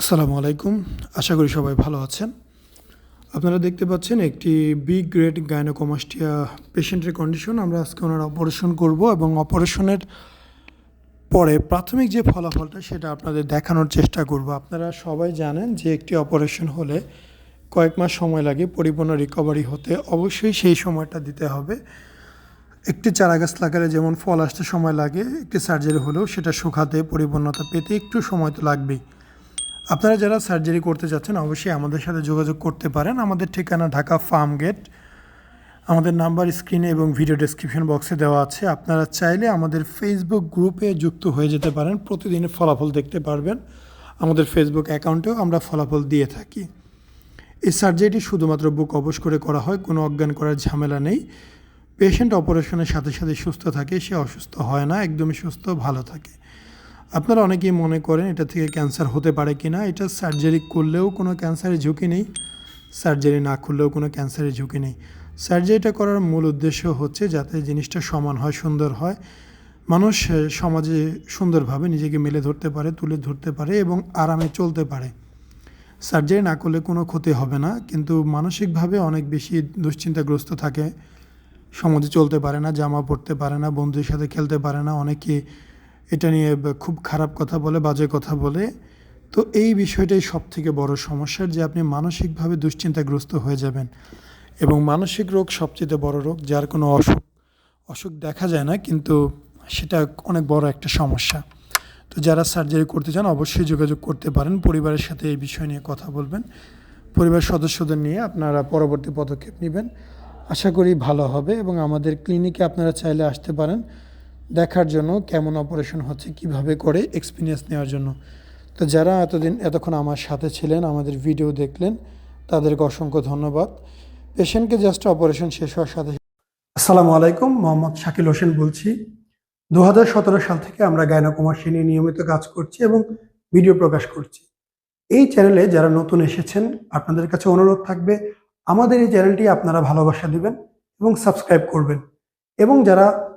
আসসালামু আলাইকুম। আশা করি সবাই ভালো আছেন। আপনারা দেখতে পাচ্ছেন একটি বি গ্রেড গাইনোকমাস্টিয়া পেশেন্টের কন্ডিশন আমরা আজকে ওনার অপারেশন করব এবং অপারেশনের পরে প্রাথমিক যে ফলাফলটা সেটা আপনাদের দেখানোর চেষ্টা করব। আপনারা সবাই জানেন যে একটি অপারেশন হলে কয়েক মাস সময় লাগে পরিপূর্ণ রিকভারি হতে। অবশ্যই সেই সময়টা দিতে হবে। একটি চারাগাছ লাগালে যেমন ফল আসতে সময় লাগে, একটি সার্জারি হলেও সেটা শুকাতে পরিপূর্ণতা পেতে একটু সময় তো লাগবেই। আপনারা যারা সার্জারি করতে যাচ্ছেন, অবশ্যই আমাদের সাথে যোগাযোগ করতে পারেন। আমাদের ঠিকানা ঢাকা ফার্ম গেট আমাদের নাম্বার স্ক্রিনে এবং ভিডিও ডেসক্রিপশন বক্সে দেওয়া আছে। আপনারা চাইলে আমাদের ফেসবুক গ্রুপে যুক্ত হয়ে যেতে পারেন। প্রতিদিনের ফলাফল দেখতে পারবেন। আমাদের ফেসবুক অ্যাকাউন্টেও আমরা ফলাফল দিয়ে থাকি। এই সার্জারিটি শুধুমাত্র বুক অবশ করে করা হয়, কোনো অজ্ঞান করার ঝামেলা নেই। পেশেন্ট অপারেশনের সাথে সাথে সুস্থ থাকে, সে অসুস্থ হয় না, একদমই সুস্থ, ভালো থাকে। আপনারা অনেকেই মনে করেন এটা থেকে ক্যান্সার হতে পারে কি না এটা সার্জারি করলেও কোনো ক্যান্সারের ঝুঁকি নেই। সার্জারি না করলেও কোনো ক্যান্সারের ঝুঁকি নেই। সার্জারিটা করার মূল উদ্দেশ্য হচ্ছে যাতে জিনিসটা সমান হয়, সুন্দর হয়। মানুষ সমাজে সুন্দরভাবে নিজেকে মেলে ধরতে পারে, তুলে ধরতে পারে এবং আরামে চলতে পারে। সার্জারি না করলে কোনো ক্ষতি হবে না, কিন্তু মানসিকভাবে অনেক বেশি দুশ্চিন্তাগ্রস্ত থাকে। সমাজে চলতে পারে না, জামা পরতে পারে না, বন্ধুদের সাথে খেলতে পারে না, অনেকে এটা নিয়ে খুব খারাপ কথা বলে, বাজে কথা বলে। তো এই বিষয়টাই সব থেকে বড় সমস্যা যে আপনি মানসিকভাবে দুশ্চিন্তাগ্রস্ত হয়ে যাবেন। এবং মানসিক রোগ সবচেয়ে বড় রোগ, যার কোনো অসুখ অসুখ দেখা যায় না, কিন্তু সেটা অনেক বড় একটা সমস্যা। তো যারা সার্জারি করতে চান, অবশ্যই যোগাযোগ করতে পারেন। পরিবারের সাথে এই বিষয় নিয়ে কথা বলবেন। পরিবার সদস্যদের নিয়ে আপনারা পরবর্তী পদক্ষেপ নেবেন। আশা করি ভালো হবে এবং আমাদের ক্লিনিকে আপনারা চাইলে আসতে পারেন। দেখার জন্য কেমন অপারেশন হচ্ছে, কীভাবে করে এক্সপিরিয়েন্স নেওয়ার জন্য। তো যারা এতদিন, এতক্ষণ আমার সাথে ছিলেন, আমাদের ভিডিও দেখলেন, তাদেরকে অসংখ্য ধন্যবাদ। পেশেন্টকে জাস্ট অপারেশন শেষ হওয়ার সাথে আসসালামু আলাইকুম, মোহাম্মদ শাকিল হোসেন বলছি। দু হাজার সতেরো সাল থেকে আমরা গায়নাকুমাসী নিয়ে নিয়মিত কাজ করছি এবং ভিডিও প্রকাশ করছি। এই চ্যানেলে যারা নতুন এসেছেন, আপনাদের কাছে অনুরোধ থাকবে, আমাদের এই চ্যানেলটি আপনারা ভালোবাসা দিবেন এবং সাবস্ক্রাইব করবেন। এবং যারা